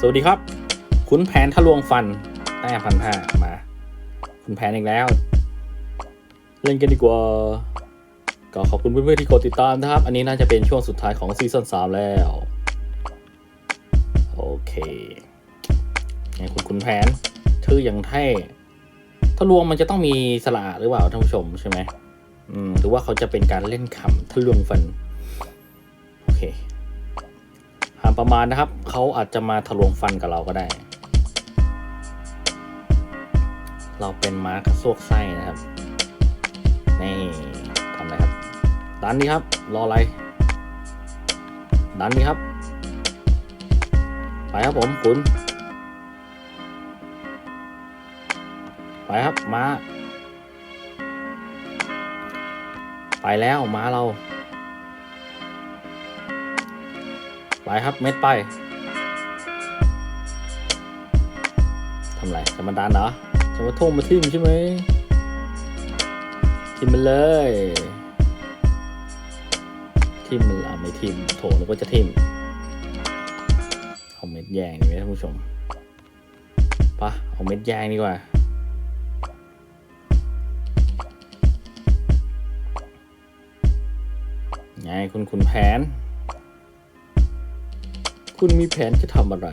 สวัสดีครับคุณแผนทะลวงฟันแต้พันห้ามาคุณแผนอีกแล้ว เล่นกันดีกว่า ก็ขอบคุณเพื่อนๆที่กดติดตามนะครับ อันนี้น่าจะเป็นช่วงสุดท้ายของซีซั่นสามแล้ว โอเคไงคุณคุณแผน ชื่ออย่างเท่ทะลวงมันจะต้องมีสระหรือเปล่าท่านผู้ชมใช่ไหมอืมหรือว่าเขาจะเป็นการเล่นคำทะลวงฟัน โอเค ประมาณนะครับ เขาอาจจะมาทะลวงฟันกับเราก็ได้ เราเป็นม้ากระซวกไส้นะครับ นี่ทำอะไรครับ ดันดีครับ รออะไร ดันดีครับ ไปครับผมคุณ ไปครับ ม้า ไปแล้วม้าเรา ไปครับเม็ดไปทำไรจะมาดันเหรอจะมาทุ่มมาทิ่มใช่ไหมทิ่มมันเลยทิ่มมันละไม่ทิ่มโถนึกว่าจะทิ่มเอาเม็ดแยงดีไหมท่านผู้ชมปะเอาเม็ดแยงดีกว่าไงคุณคุณแผน คุณมีแผนจะทำอะไร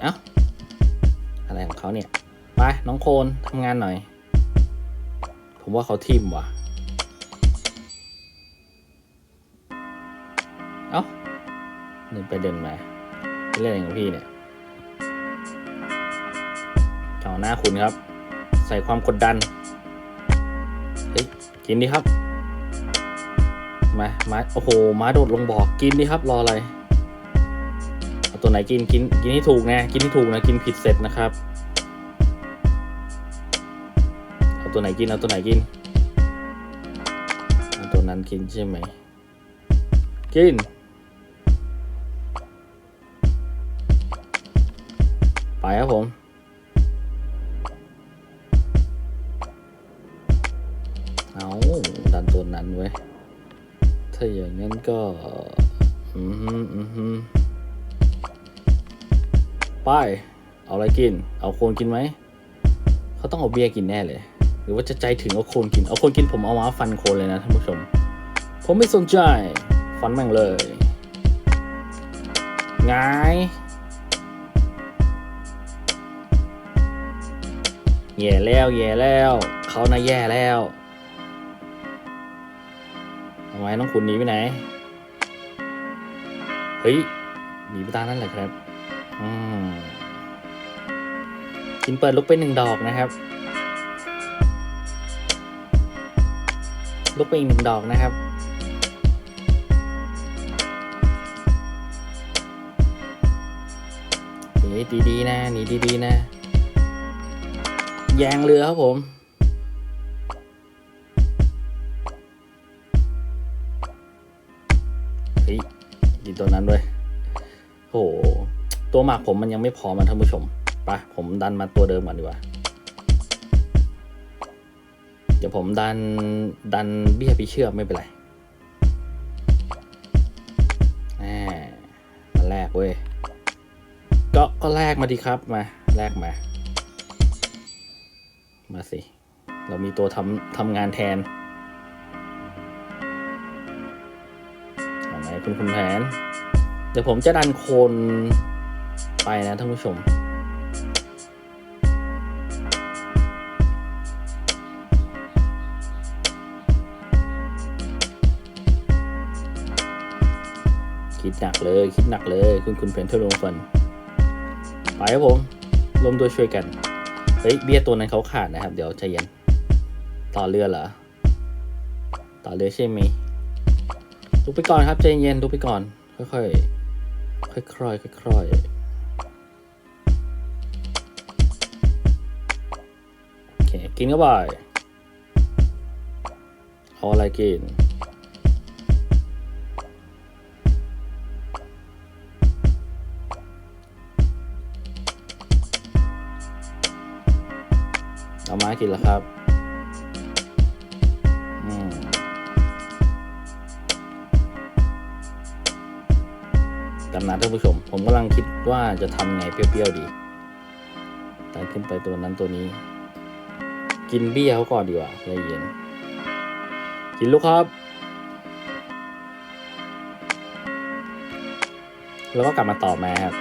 เอ้า อะไรของเขาเนี่ย ไป น้องโคนทำงานหน่อย ผมว่าเขาทิมว่ะ เอ้าเดินไปเดินมาเล่นอะไรของพี่เนี่ยเจ้าหน้าคุณครับ ใส่ความกดดัน เฮ้ย กินดิครับ มามาโอ้โหม้าโดดลงบ่อกินดิครับรออะไรเอาตัวไหนกินกินกินให้ถูกนะกินให้ถูกนะกินผิดเสร็จนะครับเอาตัวไหนกินเอาตัวไหนกินเอาตัวนั้นกินใช่ไหมกินไปครับผมเอาดันตัวนั้นไว้ ถ้าอย่างนั้นก็อืมฮึอืมฮึไปเอาอะไรกิน เอาโคนกินไหม เขาต้องเอาเบียร์กินแน่เลย หรือว่าจะใจถึงเอาโคนกิน เอาโคนกินผมเอามาฟันโคนเลยนะท่านผู้ชม ผมไม่สนใจ ฟันแม่งเลยงายแย่แล้วแย่แล้ว เขาน่ะแย่แล้ว ไมน้องขุนหนีไปไหน เฮ้ย หนีไปตามนั่นแหละครับ อืมกินเปิดลุกไปหนึ่งดอกนะครับ ลุกไปอีกหนึ่งดอกนะครับ หนีดีๆนะ หนีดีๆนะแยงเรือครับผม ยิงตัวนั้นด้วยโอ้โหตัวหมากผมมันยังไม่พอมาท่านผู้ชมไปผมดันมาตัวเดิมก่อนดีกว่า เดี๋ยวผมดันดันเบี้ยไปเชื่อมไม่เป็นไรแหมมาแลกเว้ยก็ก็แลกมาดีครับมาแลกมา มาสิ เรามีตัวทำทำงานแทน คุณคุณแผน เดี๋ยวผมจะดันโคนไปนะท่านผู้ชม คิดหนักเลยคิดหนักเลย คุณคุณเพนเทอร์ลงฟันไปครับผมรวมตัวช่วยกัน เฮ้ย เบี้ยตัวนั้นเขาขาดนะครับ เดี๋ยวใจเย็น ต่อเรือเหรอ ต่อเรือใช่ไหม ลุกไปก่อนครับใจเย็นลุกไปก่อนค่อยๆค่อยๆค่อยๆโอเคกินก็บ่ายเอาอะไรกินเอามากินแล้วครับ ตำนานท่านผู้ชม ผมกำลังคิดว่าจะทำไงเปรี้ยวๆดีตัดขึ้นไปตัวนั้นตัวนี้ กินเบี้ยเขาก่อนดีกว่าใจเย็น กินลูกครับ แล้วก็กลับมาต่อมาครับ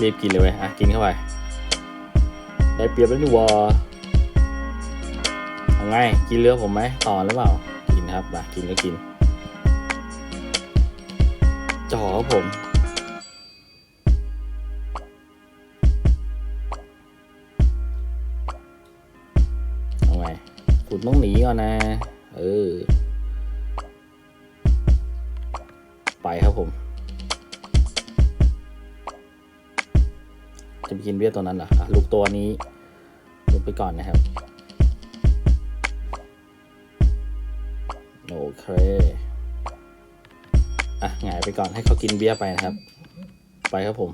รีบกินเลยเว้ยอะกินเข้าไป ได้เปรียบแล้วนี่วะเอาไง กินเรือผมไหมต่อหรือเปล่า กินครับมากินก็กิน จ่อครับผมเอาไงคุณต้องหนีก่อนนะ เออ ไปครับผม จะไปกินเบี้ยตัวนั้นเหรออะลูกตัวนี้ลูกไปก่อนนะครับ โอเค หงายไปก่อนให้เขากินเบี้ยไปนะครับ ไปครับผม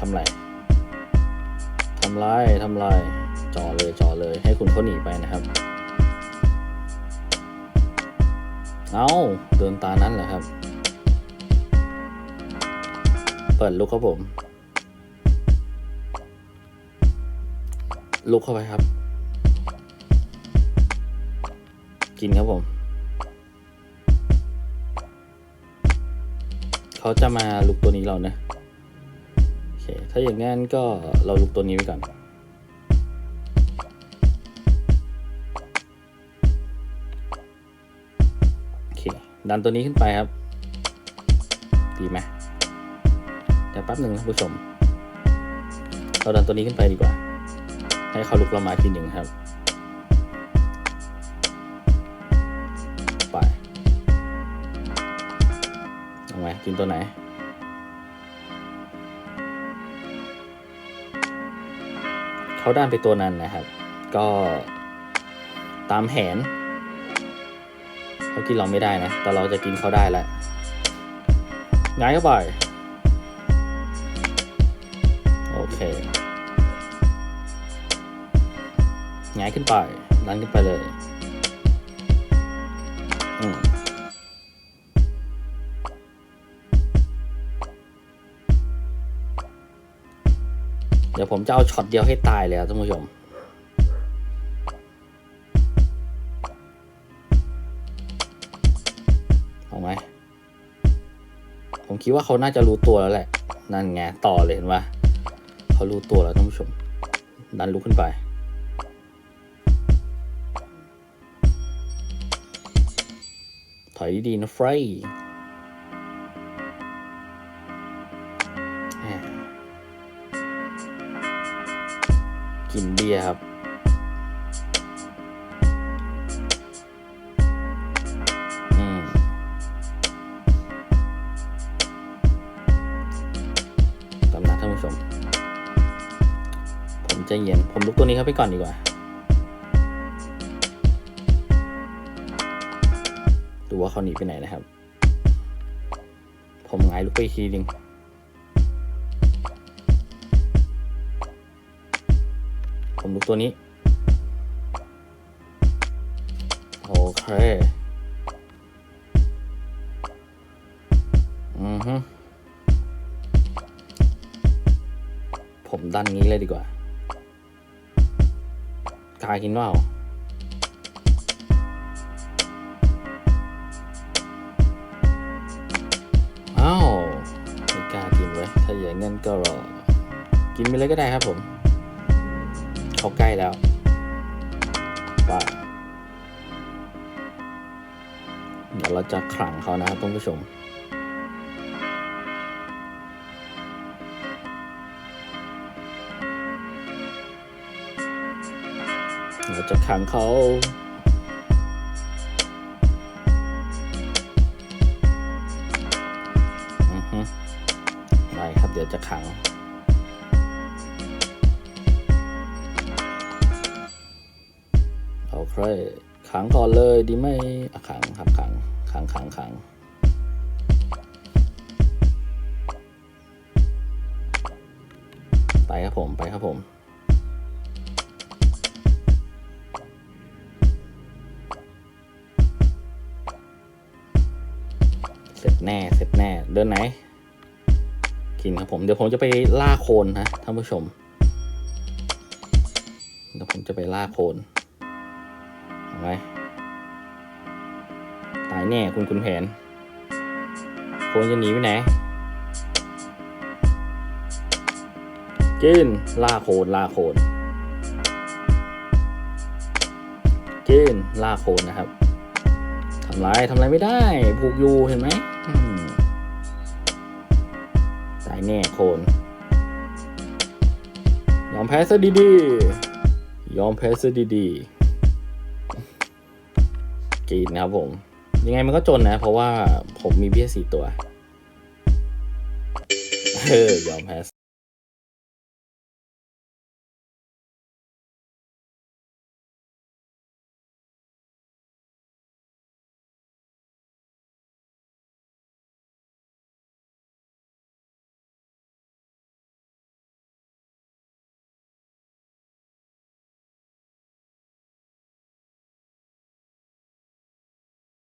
ทำไรทำไรทำไรจ่อเลยจ่อเลย ให้คุณเขาหนีไปนะครับ เอาเดินตานั้นเหรอครับ เปิดลุกครับผม ลุกเข้าไปครับ กินครับผม เขาจะมาลุกตัวนี้เรานะโอเคถ้าอย่างงั้นก็เราลุกตัวนี้ไว้ก่อนโอเคดันตัวนี้ขึ้นไปครับ ดีไหม ดี๋ยวแป๊บหนึ่งนะผู้ชม เราดันตัวนี้ขึ้นไปดีกว่า ให้เขาลุกเรามาทีหนึ่งครับ ไปเอาไงกินตัวไหนเขาด้านไปตัวนั้นนะครับ ก็ตามแผนเขากินเราไม่ได้นะ แต่เราจะกินเขาได้แล้วง่ายเข้าไป เคง่ายขึ้นไปดันขึ้นไปเลยอืมเดี๋ยวผมจะเอาช็อตเดียวให้ตายเลยครับท่านผู้ชมเอาไหมผมคิดว่าเขาน่าจะรู้ตัวแล้วแหละ นั่นไง ต่อเลยเห็นปะ เขารู้ตัวแล้วท่านผู้ชม ดันลุกขึ้นไป ถอยดีๆนะเฟรย์กินเบียร์ครับ ใจเย็น ผมลุกตัวนี้เข้าไปก่อนดีกว่า ดูว่าเขาหนีไปไหนนะครับ ผมหงายลุกไปทีนึงผมลุกตัวนี้ โอเค อือฮึผมดันงี้เลยดีกว่าากินว่าอ้าวไม่กล้ากินเว้ยถ้าอย่างนั้นก็รอกินไปเลยก็ได้ครับผม เขาใกล้แล้วว่าเดี๋ยวเราจะขลังเขานะครับท่านผู้ชม จะขังเขาอือฮึได้ครับเดี๋ยวจะขังโอเคขังก่อนเลยดีไหมขังครับขัง ขังขังขังไปครับผม ไปครับผม แน่เสร็จแน่ เดินไหนกินครับผมเดี๋ยวผมจะไปล่าโคลนนะท่านผู้ชมเดี๋ยวผมจะไปล่าโคลนเห็นไหมตายแน่คุณคุณแผน โคลนจะหนีไปไหนกินล่าโคลนล่าโคลนกินล่าโคลนนะครับ ทำไรทำไรไม่ได้ผูกอยู่เห็นไหมตายแน่โคนยอมแพ้ซะดีๆยอมแพ้ซะดีๆกินนะครับผม ยังไงมันก็จนนะ เพราะว่าผมมีเบี้ยสี่ตัว เออยอมแพ้